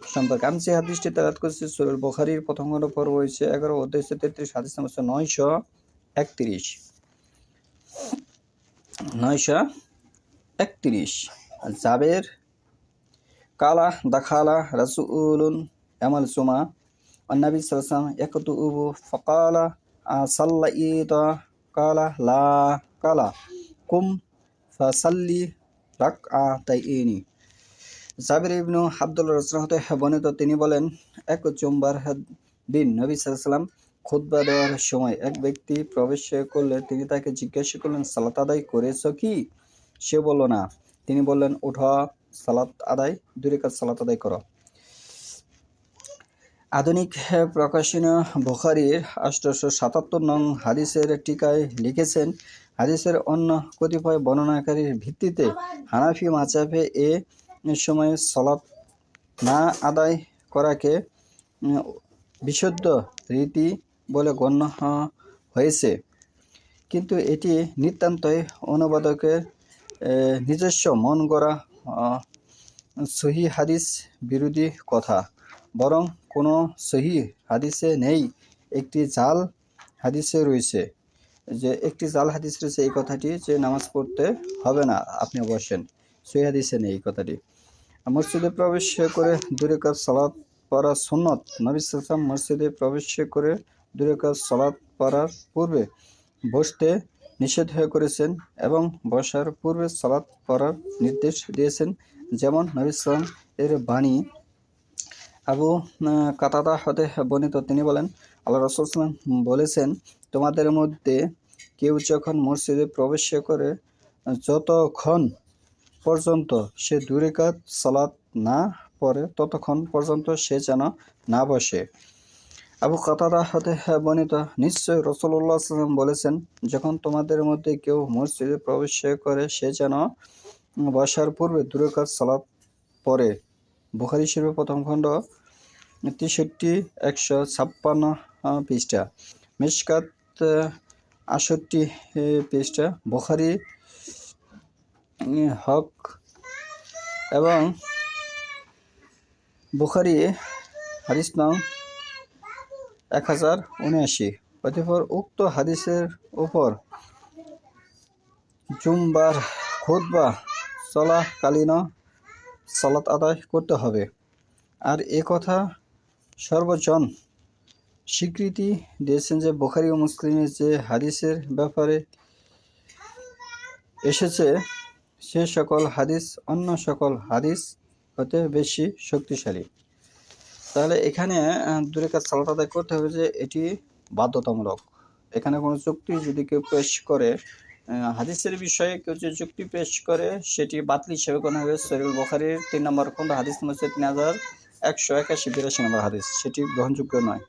সম্পর্কে আমি সেই হাদিসটি তালাত করছি সুরের বখারির প্রথম খণ্ড পর্ব হয়েছে এগারো অধ্যায়শো তেত্রিশ, হাদিস নম্বর নয়শো একত্রিশ। নয়শো একত্রিশ। জাবের, কালা দাখালা রাসুলুন এমাল সুমা অন্নাবি সালসাম একতু উবু ফকালা সাল্লা ইত কালা লা, কালা কুম, ফসাল্লি রাক আ তাই জাবির ইবনু আব্দুল রসুল হতে বর্ণিত তিনি বলেন, এক জুম্বার দিন নবী সাল্লাম খুতবা দেওয়ার সময় এক ব্যক্তি প্রবেশ করলে তিনি তাকে জিজ্ঞাসা করলেন, সালাত আদায় করেছ কি? সে বলল, না। তিনি বললেন, উঠা, সালাত আদায়, দুই কাজ সালাত আদায় করো। আধুনিক প্রকাশনীয় বুখারির আষ্টশো সাতাত্তর নং হাদিসের টিকায় লিখেছেন, হাদিসের অন্য কতিপয় বর্ণনাকারীর ভিত্তিতে হানাফি মাচাফে এ সময়ে সলাৎ না আদায় করাকে বিশুদ্ধ রীতি বলে গণ্য হয়েছে। কিন্তু এটি নিতান্তই অনুবাদকের নিজস্ব মন গড়া সহি হাদিস বিরোধী কথা। বরং কোনো সহি হাদিসে নেই, একটি জাল হাদিসে রয়েছে। যে একটি জাল হাদিস রয়েছে, এই কথাটি যে নামাজ পড়তে হবে না, আপনি বসেন সহি হাদিসে নেই এই কথাটি। মসজিদে প্রবেশ করে দূরে কাজ সালাদ পড়া সুন্নত। নবী সালাম মসজিদে প্রবেশ করে দূরে কাজ সালাদ পড়ার পূর্বে বসতে নিষেধ হয়ে করেছেন এবং বসার পূর্বে সালাদ পড়ার নির্দেশ দিয়েছেন। যেমন নবী সালাম এর বাণী আবু কাতাদা হতে বর্ণিত। তিনি বলেন, আল্লাহ রসুলাম বলেছেন, তোমাদের মধ্যে কেউ যখন মসজিদে প্রবেশ করে, যতক্ষণ পর্যন্ত সে দুরেকাত সালাত না পড়ে ততক্ষণ পর্যন্ত সে যেন না বসে। আবু কাতাদা হতে বর্ণিত নিশ্চয় রসুল্লাহ সাল্লাম বলেছেন, যখন তোমাদের মধ্যে কেউ মসজিদে প্রবেশ করে, সে যেন বসার পূর্বে দুরেকাত সালাত পড়ে। বুখারি শিল্পের প্রথম খণ্ড, তেষট্টি, একশো ছাপ্পান্ন পৃষ্ঠা। মেশকাত আষট্টি পৃষ্ঠা। বুখারি হক এবং বুখারি হাদিস নং এক হাজার উনআশি। অতঃপর উক্ত হাদিসের উপর জুমবার খুতবা চলাকালীন সালাত আদায় করতে হবে। আর এ কথা সর্বজন স্বীকৃতি দিয়েছেন যে বোখারি ও মুসলিমের যে হাদিসের ব্যাপারে এসেছে সে সকল হাদিস অন্য সকল হাদিস হতে বেশি শক্তিশালী। তাহলে এখানে দূরে কাজ সালাত আদায় করতে হবে যে এটি বাধ্যতামূলক। এখানে কোনো চুক্তি যদি কেউ পেশ করে হাদিসের বিষয়ে কেউ যে চুক্তি পেশ করে, সেটি বাতিল হিসেবে কোনো হবে। সরিউল বখারির তিন নম্বর খন্ড হাদিস নম্বর তিন হাজার একশো একাশি, বিরাশি নম্বর হাদিস। সেটি গ্রহণযোগ্য নয়।